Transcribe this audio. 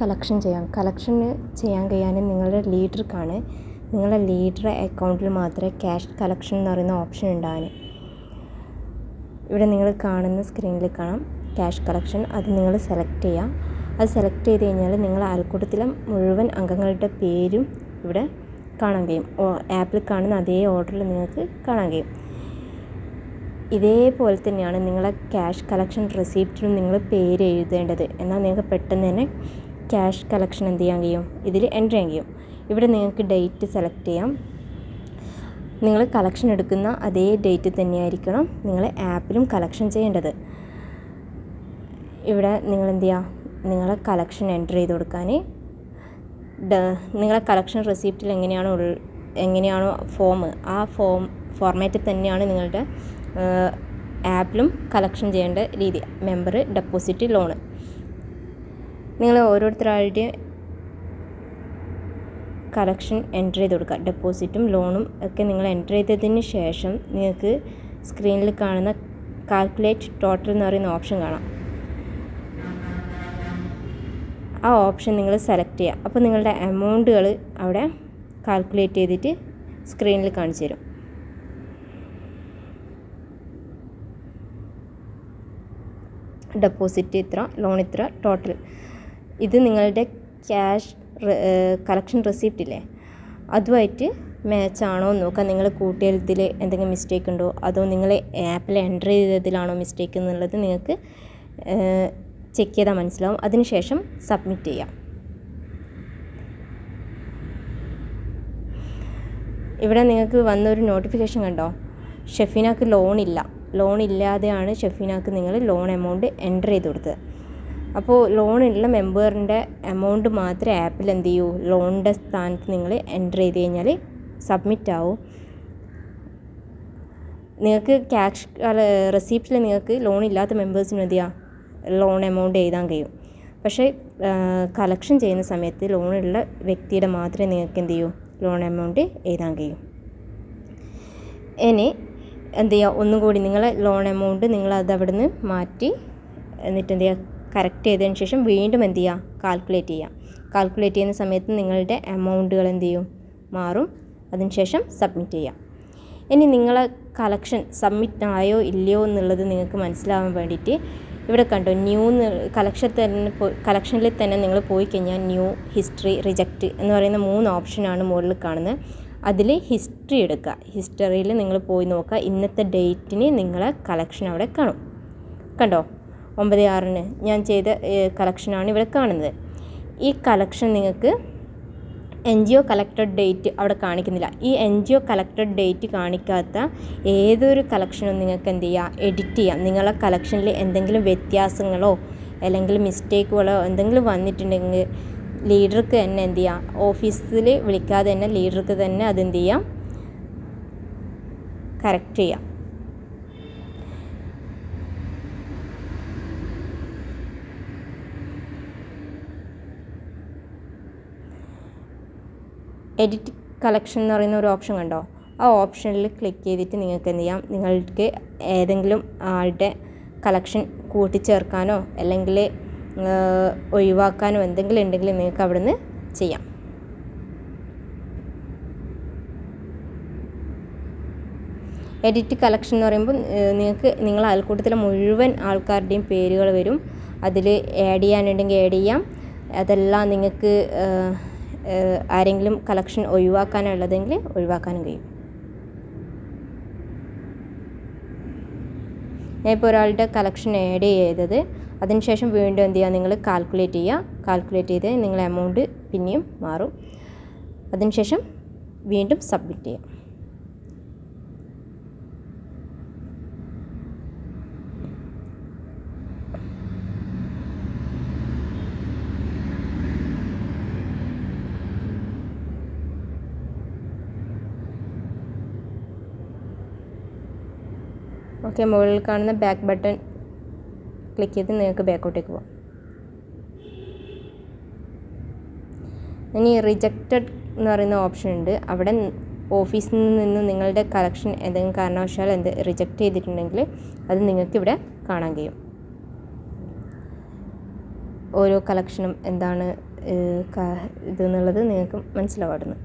Collection ചെയ്യാം. Collection ചെയ്യാൻ കഴിയാൻ നിങ്ങളുടെ ലീഡർക്കാണ്. നിങ്ങളുടെ ലീഡർ അക്കൗണ്ടിൽ മാത്രമേ ക്യാഷ് കളക്ഷൻ എന്ന് പറയുന്ന ഓപ്ഷൻ ഉണ്ടാകാൻ ഇവിടെ നിങ്ങൾ കാണുന്ന സ്ക്രീനിൽ കാണാം. Cash collection. അത് നിങ്ങൾ സെലക്ട് ചെയ്യാം. അത് സെലക്ട് ചെയ്ത് കഴിഞ്ഞാൽ നിങ്ങൾ അയൽക്കൂട്ടത്തിലെ മുഴുവൻ അംഗങ്ങളുടെ പേരും ഇവിടെ കാണാൻ കഴിയും. ആപ്പിൽ കാണുന്ന അതേ ഓർഡറിൽ നിങ്ങൾക്ക് കാണാൻ കഴിയും. ഇതേപോലെ തന്നെയാണ് നിങ്ങളെ ക്യാഷ് കളക്ഷൻ റെസിപ്റ്റിലും നിങ്ങൾ പേര് എഴുതേണ്ടത്. എന്നാൽ നിങ്ങൾക്ക് പെട്ടെന്ന് തന്നെ ക്യാഷ് കളക്ഷൻ എന്ത് ചെയ്യാൻ കഴിയും? ഇതിൽ എന്റർ ചെയ്യാൻ കഴിയും. ഇവിടെ നിങ്ങൾക്ക് ഡേറ്റ് സെലക്ട് ചെയ്യാം. നിങ്ങൾ കളക്ഷൻ എടുക്കുന്ന അതേ ഡേറ്റ് തന്നെയായിരിക്കണം നിങ്ങൾ ആപ്പിലും കളക്ഷൻ ചെയ്യേണ്ടത്. ഇവിടെ നിങ്ങൾ എന്ത് ചെയ്യുക നിങ്ങളെ കളക്ഷൻ എന്റർ ചെയ്ത് കൊടുക്കാൻ നിങ്ങളെ കളക്ഷൻ റെസിപ്റ്റിൽ എങ്ങനെയാണോ എങ്ങനെയാണോ ഫോം ആ ഫോം ഫോർമാറ്റിൽ തന്നെയാണ് നിങ്ങളുടെ ആപ്പിലും കളക്ഷൻ ചെയ്യേണ്ട രീതി. മെമ്പർ ഡെപ്പോസിറ്റ് ലോണ് നിങ്ങൾ ഓരോരുത്തരാളുടെയും കളക്ഷൻ എന്റർ ചെയ്ത് കൊടുക്കുക. ഡെപ്പോസിറ്റും ലോണും ഒക്കെ നിങ്ങൾ എന്റർ ചെയ്തതിന് ശേഷം നിങ്ങൾക്ക് സ്ക്രീനിൽ കാണുന്ന കാൽക്കുലേറ്റ് ടോട്ടൽ എന്ന് പറയുന്ന ഓപ്ഷൻ കാണാം. ആ ഓപ്ഷൻ നിങ്ങൾ സെലക്ട് ചെയ്യുക. അപ്പോൾ നിങ്ങളുടെ എമൗണ്ടുകൾ അവിടെ കാൽക്കുലേറ്റ് ചെയ്തിട്ട് സ്ക്രീനിൽ കാണിച്ചു തരും. ഡെപ്പോസിറ്റ് ഇത്ര ലോൺ ഇത്ര ടോട്ടൽ ഇത് നിങ്ങളുടെ ക്യാഷ് കളക്ഷൻ റെസിപ്റ്റ് ഇല്ലേ? അതുമായിട്ട് മാച്ച് ആണോ എന്ന് നോക്കാം. നിങ്ങൾ കൂട്ടിയതിൽ എന്തെങ്കിലും മിസ്റ്റേക്ക് ഉണ്ടോ? അതോ നിങ്ങൾ ആപ്പിൽ എന്റർ ചെയ്തതിലാണോ മിസ്റ്റേക്ക് എന്നുള്ളത് നിങ്ങൾക്ക് ചെക്ക് ചെയ്താൽ മനസ്സിലാവും. അതിനുശേഷം സബ്മിറ്റ് ചെയ്യാം. ഇവിടെ നിങ്ങൾക്ക് വന്നൊരു നോട്ടിഫിക്കേഷൻ കണ്ടോ? ഷെഫീനാക്ക് ലോൺ ഇല്ല. ലോൺ ഇല്ലാതെയാണ് ഷെഫീനാക്ക് നിങ്ങൾ ലോൺ എമൗണ്ട് എന്റർ ചെയ്ത് കൊടുത്തത്. അപ്പോൾ ലോണുള്ള മെമ്പറിന്റെ എമൗണ്ട് മാത്രമേ ആപ്പിൽ എന്ത് ചെയ്യൂ? ലോണിന്റെ സ്ഥാനത്ത് നിങ്ങൾ എന്റർ ചെയ്ത് കഴിഞ്ഞാൽ സബ്മിറ്റ് ആവും. നിങ്ങൾക്ക് ക്യാഷ് റെസിപ്റ്റിൽ നിങ്ങൾക്ക് ലോൺ ഇല്ലാത്ത മെമ്പേഴ്സിന് എന്ത് ചെയ്യാം? ലോൺ എമൗണ്ട് എഴുതാൻ കഴിയും. പക്ഷേ കളക്ഷൻ ചെയ്യുന്ന സമയത്ത് ലോണുള്ള വ്യക്തിയുടെ മാത്രമേ നിങ്ങൾക്ക് എന്ത് ചെയ്യൂ? ലോൺ എമൗണ്ട് എഴുതാൻ കഴിയും. ഇനി എന്ത് ചെയ്യുക ഒന്നും കൂടി നിങ്ങളെ ലോൺ എമൗണ്ട് നിങ്ങൾ അത് നിന്ന് മാറ്റി എന്നിട്ട് എന്ത് ചെയ്യുക കറക്റ്റ് ചെയ്തതിന് ശേഷം വീണ്ടും എന്ത് ചെയ്യുക? കാൽക്കുലേറ്റ് ചെയ്യുക. കാൽക്കുലേറ്റ് ചെയ്യുന്ന സമയത്ത് നിങ്ങളുടെ എമൗണ്ടുകൾ എന്ത് ചെയ്യും? മാറും. അതിനുശേഷം സബ്മിറ്റ് ചെയ്യാം ഇനി നിങ്ങളെ കളക്ഷൻ സബ്മിറ്റ് ആയോ ഇല്ലയോ എന്നുള്ളത് നിങ്ങൾക്ക് മനസ്സിലാവാൻ വേണ്ടിയിട്ട് ഇവിടെ കണ്ടു ന്യൂ കളക്ഷൻ തന്നെ കളക്ഷനിൽ തന്നെ നിങ്ങൾ പോയി കഴിഞ്ഞാൽ ന്യൂ ഹിസ്റ്ററി റിജക്റ്റ് എന്ന് പറയുന്ന മൂന്ന് ഓപ്ഷനാണ് മുകളിൽ കാണുന്നത്. അതിൽ ഹിസ്റ്ററി എടുക്കുക. ഹിസ്റ്ററിയിൽ നിങ്ങൾ പോയി നോക്കുക. ഇന്നത്തെ ഡേറ്റിന് നിങ്ങളെ കളക്ഷൻ അവിടെ കാണും. കണ്ടോ? ഒമ്പത് ആറിന് ഞാൻ ചെയ്ത കളക്ഷനാണ് ഇവിടെ കാണുന്നത്. ഈ കളക്ഷൻ നിങ്ങൾക്ക് N G O collected date അവിടെ കാണിക്കുന്നില്ല. ഈ N G O collected date കാണിക്കാത്ത ഏതൊരു കളക്ഷനും നിങ്ങൾക്ക് എന്ത് ചെയ്യാം? എഡിറ്റ് ചെയ്യാം. നിങ്ങളെ കളക്ഷനിൽ എന്തെങ്കിലും വ്യത്യാസങ്ങളോ അല്ലെങ്കിൽ മിസ്റ്റേക്കുകളോ എന്തെങ്കിലും വന്നിട്ടുണ്ടെങ്കിൽ ലീഡർക്ക് തന്നെ എന്ത് ചെയ്യാം? ഓഫീസിൽ വിളിക്കാതെ തന്നെ ലീഡർക്ക് തന്നെ അതെന്ത് ചെയ്യാം? കറക്റ്റ് ചെയ്യാം. എഡിറ്റ് കളക്ഷൻ എന്ന് പറയുന്ന ഒരു ഓപ്ഷൻ കണ്ടോ? ആ ഓപ്ഷനിൽ ക്ലിക്ക് ചെയ്തിട്ട് നിങ്ങൾക്ക് എന്ത് ചെയ്യാം? നിങ്ങൾക്ക് ഏതെങ്കിലും ആളുടെ കളക്ഷൻ കൂട്ടിച്ചേർക്കാനോ അല്ലെങ്കിൽ ഒഴിവാക്കാനോ എന്തെങ്കിലും ഉണ്ടെങ്കിൽ നിങ്ങൾക്ക് അവിടുന്ന് ചെയ്യാം. എഡിറ്റ് കളക്ഷൻ എന്ന് പറയുമ്പോൾ നിങ്ങൾക്ക് നിങ്ങൾ അയൽക്കൂട്ടത്തിലെ മുഴുവൻ ആൾക്കാരുടെയും പേരുകൾ വരും. അതിൽ ആഡ് ചെയ്യാനുണ്ടെങ്കിൽ ആഡ് ചെയ്യാം. അതെല്ലാം നിങ്ങൾക്ക് ആരെങ്കിലും കളക്ഷൻ ഒഴിവാക്കാനുള്ളതെങ്കിൽ ഒഴിവാക്കാനും കഴിയും. ഞാൻ ഇപ്പോൾ ഒരാളുടെ കളക്ഷൻ ആഡ് ചെയ്തത് അതിനുശേഷം വീണ്ടും എന്ത് ചെയ്യുക നിങ്ങൾ കാൽക്കുലേറ്റ് ചെയ്യുക കാൽക്കുലേറ്റ് ചെയ്ത് നിങ്ങൾ എമൗണ്ട് പിന്നെയും മാറും. അതിനുശേഷം വീണ്ടും സബ്മിറ്റ് ചെയ്യാം. ഓക്കെ മുകളിൽ കാണുന്ന ബാക്ക് ബട്ടൺ ക്ലിക്ക് ചെയ്ത് നിങ്ങൾക്ക് ബാക്കോട്ടേക്ക് പോകാം ഇനി റിജക്റ്റഡ് എന്ന് പറയുന്ന ഓപ്ഷൻ ഉണ്ട്. അവിടെ ഓഫീസിൽ നിന്ന് നിങ്ങളുടെ കളക്ഷൻ എന്തെങ്കിലും കാരണവശാൽ എന്ത് റിജക്റ്റ് ചെയ്തിട്ടുണ്ടെങ്കിൽ അത് നിങ്ങൾക്ക് ഇവിടെ കാണാൻ കഴിയും. ഓരോ കളക്ഷനും എന്താണ് ഇത് എന്നുള്ളത് നിങ്ങൾക്ക് മനസ്സിലാവുന്നു